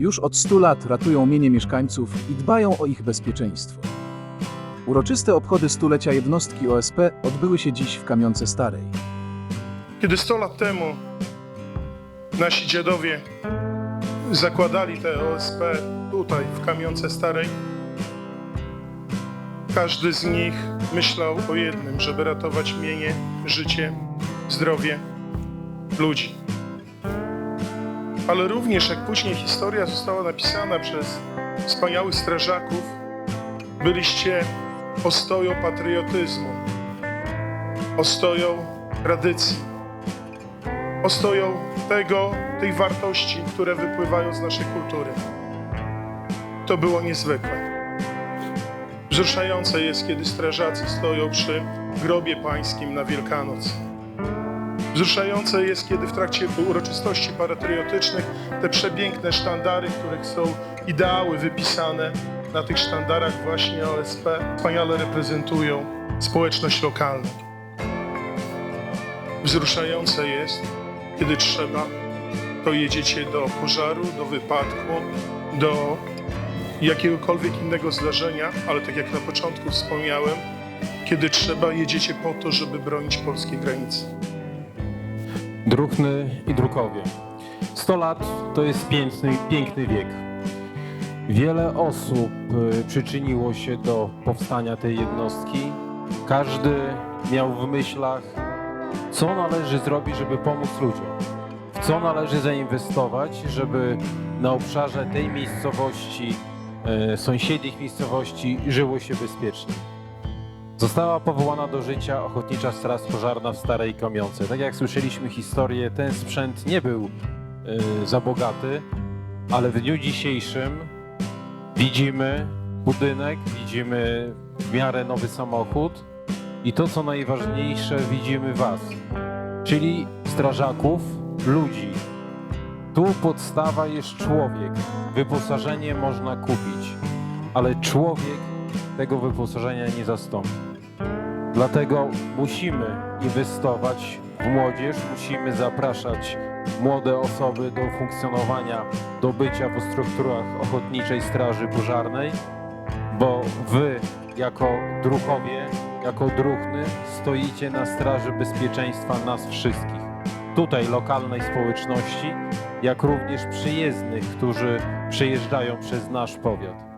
Już od 100 lat ratują mienie mieszkańców i dbają o ich bezpieczeństwo. Uroczyste obchody stulecia jednostki OSP odbyły się dziś w Kamionce Starej. Kiedy 100 lat temu nasi dziadowie zakładali te OSP tutaj w Kamionce Starej, każdy z nich myślał o jednym, żeby ratować mienie, życie, zdrowie ludzi. Ale również jak później historia została napisana przez wspaniałych strażaków, byliście ostoją patriotyzmu, ostoją tradycji, ostoją tego, tej wartości, które wypływają z naszej kultury. To było niezwykłe. Wzruszające jest, kiedy strażacy stoją przy grobie pańskim na Wielkanoc. Wzruszające jest, kiedy w trakcie uroczystości patriotycznych te przepiękne sztandary, których są ideały wypisane na tych sztandarach właśnie OSP, wspaniale reprezentują społeczność lokalną. Wzruszające jest, kiedy trzeba, to jedziecie do pożaru, do wypadku, do jakiegokolwiek innego zdarzenia, ale tak jak na początku wspomniałem, kiedy trzeba, jedziecie po to, żeby bronić polskiej granicy. Druhny i Drukowie. 100 lat to jest piękny, piękny wiek. Wiele osób y, przyczyniło się do powstania tej jednostki. Każdy miał w myślach, co należy zrobić, żeby pomóc ludziom. W co należy zainwestować, żeby na obszarze tej miejscowości, y, sąsiednich miejscowości żyło się bezpiecznie. Została powołana do życia Ochotnicza Straż Pożarna w Starej Kamionce. Tak jak słyszeliśmy historię, ten sprzęt nie był y, za bogaty, ale w dniu dzisiejszym widzimy budynek, widzimy w miarę nowy samochód i to, co najważniejsze, widzimy Was, czyli strażaków, ludzi. Tu podstawa jest człowiek. Wyposażenie można kupić, ale człowiek tego wyposażenia nie zastąpi. Dlatego musimy inwestować w młodzież, musimy zapraszać młode osoby do funkcjonowania, do bycia w strukturach Ochotniczej Straży Pożarnej, bo wy jako druchowie, jako druhny stoicie na straży bezpieczeństwa nas wszystkich. Tutaj lokalnej społeczności, jak również przyjezdnych, którzy przyjeżdżają przez nasz powiat.